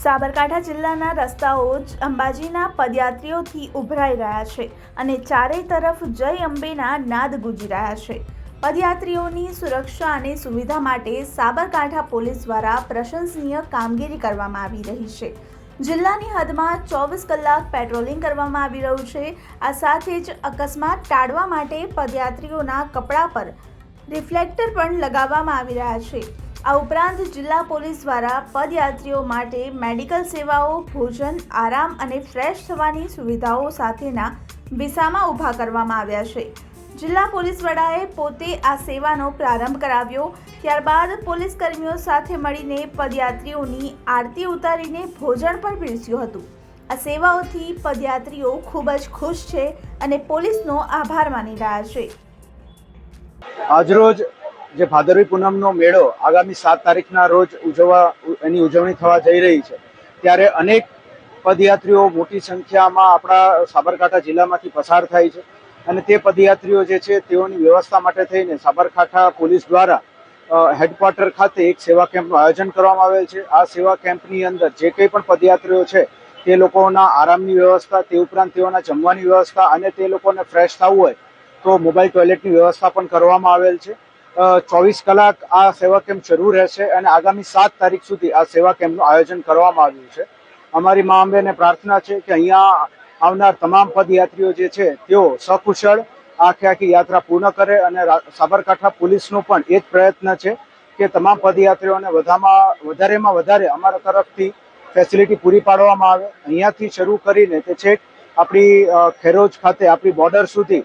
સાબરકાંઠા જિલ્લાના રસ્તાઓ જ અંબાજીના પદયાત્રીઓથી ઉભરાઈ રહ્યા છે અને ચારેય તરફ જય અંબેના નાદ ગુંજી રહ્યા છે. પદયાત્રીઓની સુરક્ષા અને સુવિધા માટે સાબરકાંઠા પોલીસ દ્વારા પ્રશંસનીય કામગીરી કરવામાં આવી રહી છે. જિલ્લાની હદમાં ચોવીસ કલાક પેટ્રોલિંગ કરવામાં આવી રહ્યું છે. આ સાથે જ અકસ્માત ટાળવા માટે પદયાત્રીઓના કપડા પર રિફ્લેક્ટર પણ લગાવવામાં આવી રહ્યા છે. આ ઉપરાંત જિલ્લા પોલીસ દ્વારા પદયાત્રીઓ માટે મેડિકલ સેવાઓ, ભોજન, આરામ અને ફ્રેશ થવાની સુવિધાઓ સાથેના વિસામાં ઊભા કરવામાં આવ્યા છે. જિલ્લા પોલીસ વડાએ પોતે આ સેવાનો પ્રારંભ કરાવ્યો. ત્યારબાદ પોલીસ કર્મીઓ સાથે મળીને પદયાત્રીઓની આરતી ઉતારીને ભોજન પણ પીરસ્યું હતું. આ સેવાઓથી પદયાત્રીઓ ખૂબ જ ખુશ છે અને પોલીસનો આભાર માની રહ્યા છે. આજરોજ જે ભાદરવી પૂનમનો મેળો આગામી સાત તારીખના રોજ ઉજવવા એની ઉજવણી થવા જઈ રહી છે. ત્યારે અનેક પદયાત્રીઓ મોટી સંખ્યામાં આપણા સાબરકાંઠા જિલ્લામાંથી પસાર થાય છે અને તે પદયાત્રીઓ જે છે તેઓની વ્યવસ્થા માટે થઈને સાબરકાંઠા પોલીસ દ્વારા હેડક્વાર્ટર ખાતે એક સેવા કેમ્પનું આયોજન કરવામાં આવેલ છે. આ સેવા કેમ્પની અંદર જે કંઈ પણ પદયાત્રીઓ છે તે લોકોના આરામની વ્યવસ્થા, તે ઉપરાંત તેઓના જમવાની વ્યવસ્થા અને તે લોકોને ફ્રેશ થવું હોય તો મોબાઈલ ટોયલેટની વ્યવસ્થા પણ કરવામાં આવેલ છે. ચોવીસ કલાક આ સેવા કેમ્પ શરૂ રહેશે અને આગામી સાત તારીખ સુધી આ સેવા કેમ્પનું આયોજન કરવામાં આવ્યું છે. અમારી મા અંબેને પ્રાર્થના છે કે અહીંયા આવનાર તમામ પદયાત્રીઓ જે છે, તેઓ સકુશળ આખી આખી યાત્રા પૂર્ણ કરે અને સાબરકાંઠા પોલીસનો પણ એ જ પ્રયત્ન છે કે તમામ પદયાત્રીઓને વધામાં, વધારેમાં વધારે અમારા તરફથી ફેસિલિટી પૂરી પાડવામાં આવે. અહીંયાથી શરૂ કરીને તે છેક આપણી ખેરોજ ખાતે આપણી બોર્ડર સુધી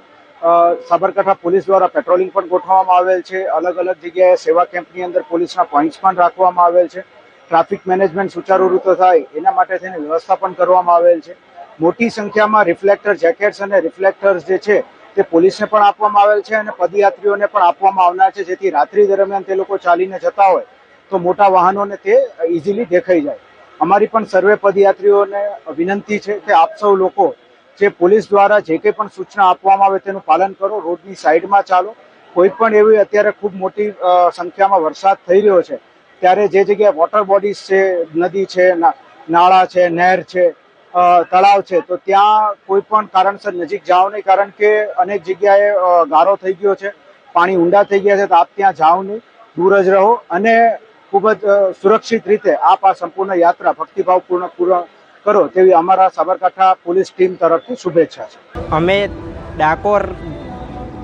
સાબરકાંઠા પોલીસ દ્વારા પેટ્રોલિંગ પણ ગોઠવવામાં આવેલ છે. અલગ અલગ જગ્યાએ સેવા કેમ્પની અંદર પોલીસના પોઈન્ટ્સ પણ રાખવામાં આવેલ છે. ટ્રાફિક મેનેજમેન્ટ સુચારુ રીતે થાય એના માટે થઈને વ્યવસ્થા પણ કરવામાં આવેલ છે. મોટી સંખ્યામાં રિફ્લેક્ટર જેકેટ્સ અને રિફ્લેક્ટર્સ જે છે તે પોલીસને પણ આપવામાં આવેલ છે અને પદયાત્રીઓને પણ આપવામાં આવનાર છે. જેથી રાત્રિ દરમિયાન તે લોકો ચાલીને જતા હોય તો મોટા વાહનોને તે ઇઝીલી દેખાઈ જાય. અમારી પણ સર્વે પદયાત્રીઓને વિનંતી છે કે આપ સૌ લોકો જે પોલીસ દ્વારા જે કંઈ પણ સૂચના આપવામાં આવે તેનું પાલન કરો, રોડની સાઈડમાં ચાલો. કોઈ પણ એવી અત્યારે ખૂબ મોટી સંખ્યામાં વરસાદ થઈ રહ્યો છે, ત્યારે જે જગ્યાએ વોટર બોડીઝ છે, નદી છે નાળા છે, નહેર છે તળાવ છે, તો ત્યાં કોઈ પણ કારણસર નજીક જાઓ નહીં, કારણ કે અનેક જગ્યાએ ગારો થઈ ગયો છે, પાણી ઊંડા થઈ ગયા છે, તો આપ ત્યાં જાઓ નહીં, દૂર જ રહો અને ખૂબ જ સુરક્ષિત રીતે આપ આ સંપૂર્ણ યાત્રા ભક્તિભાવપૂર્ણ પૂર્ણ કરો તેવી અમારા સાબરકાંઠા પોલીસ ટીમ તરફથી શુભેચ્છા છે. અમે ડાકોર,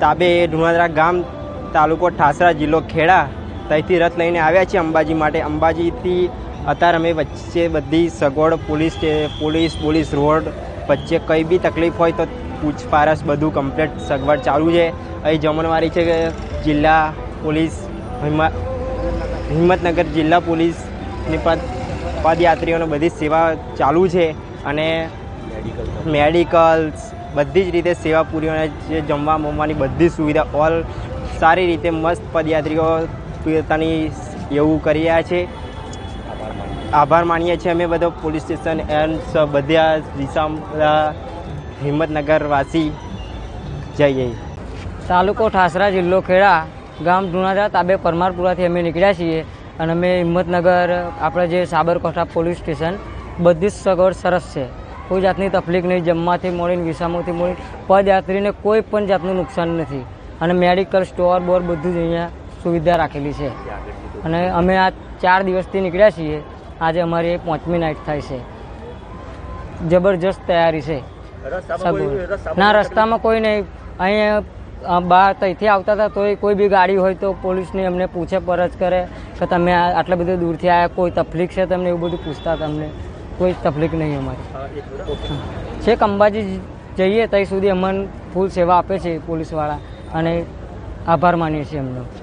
તાબે ધુણાદરા ગામ, તાલુકો ઠાસરા જિલ્લો ખેડા ત્યાંથી રથ લઈને આવ્યા છીએ અંબાજી માટે. અંબાજીથી અત્યારે અમે વચ્ચે બધી સગવડ, પોલીસ પોલીસ પોલીસ રોડ વચ્ચે કંઈ બી તકલીફ હોય તો પૂછપારછ બધું કમ્પ્લીટ સગવડ ચાલુ છે. અહીં જમણવારી છે કે જિલ્લા પોલીસ હિંમત, હિંમતનગર જિલ્લા પોલીસની પદ પદયાત્રીઓને બધી સેવા ચાલુ છે અને મેડિકલ્સ, બધી જ રીતે સેવા પૂરી અને જે જમવા મમવાની બધી સુવિધા, ઓલ સારી રીતે મસ્ત પદયાત્રીઓ પોતાની એવું કરી રહ્યા છે. આભાર માનીએ છીએ અમે બધો પોલીસ સ્ટેશન એન્ડ બધા દિશા બધા હિંમતનગર વાસી જઈએ તાલુકો ઠાસરા જિલ્લો ખેડા, ગામ ધુણાદરા તાબે પરમારપુરાથી અમે નીકળ્યા છીએ. અને અમે હિંમતનગર આપણે જે સાબરકાંઠા પોલીસ સ્ટેશન બધી જ સગવડ સરસ છે. કોઈ જાતની તકલીફ નહીં જમવાથી મળીને વિસામોથી મળીને પદયાત્રીને કોઈ પણ જાતનું નુકસાન નથી. અને મેડિકલ સ્ટોર બોર બધું જ અહીંયા સુવિધા રાખેલી છે. અને અમે આ ચાર દિવસથી નીકળ્યા છીએ. આજે અમારી પાંચમી નાઇટ થાય છે. જબરજસ્ત તૈયારી છે. સગવડ. ના રસ્તામાં કોઈ નહીં. અહીંયા બહાર ત્યાંથી આવતા હતા તોય કોઈ બી ગાડી હોય તો પોલીસને અમને પૂછે પરજ કરે કે તમે આ- આટલા બધા દૂરથી આવ્યા કોઈ તકલીફ છે તમને એવું બધું પૂછતા તમને? કોઈ તકલીફ નહીં અમારી. છેક અંબાજી જઈએ ત્યાં સુધી અમને ફૂલ સેવા આપે છે પોલીસવાળા અને આભાર માનીએ છીએ એમનો.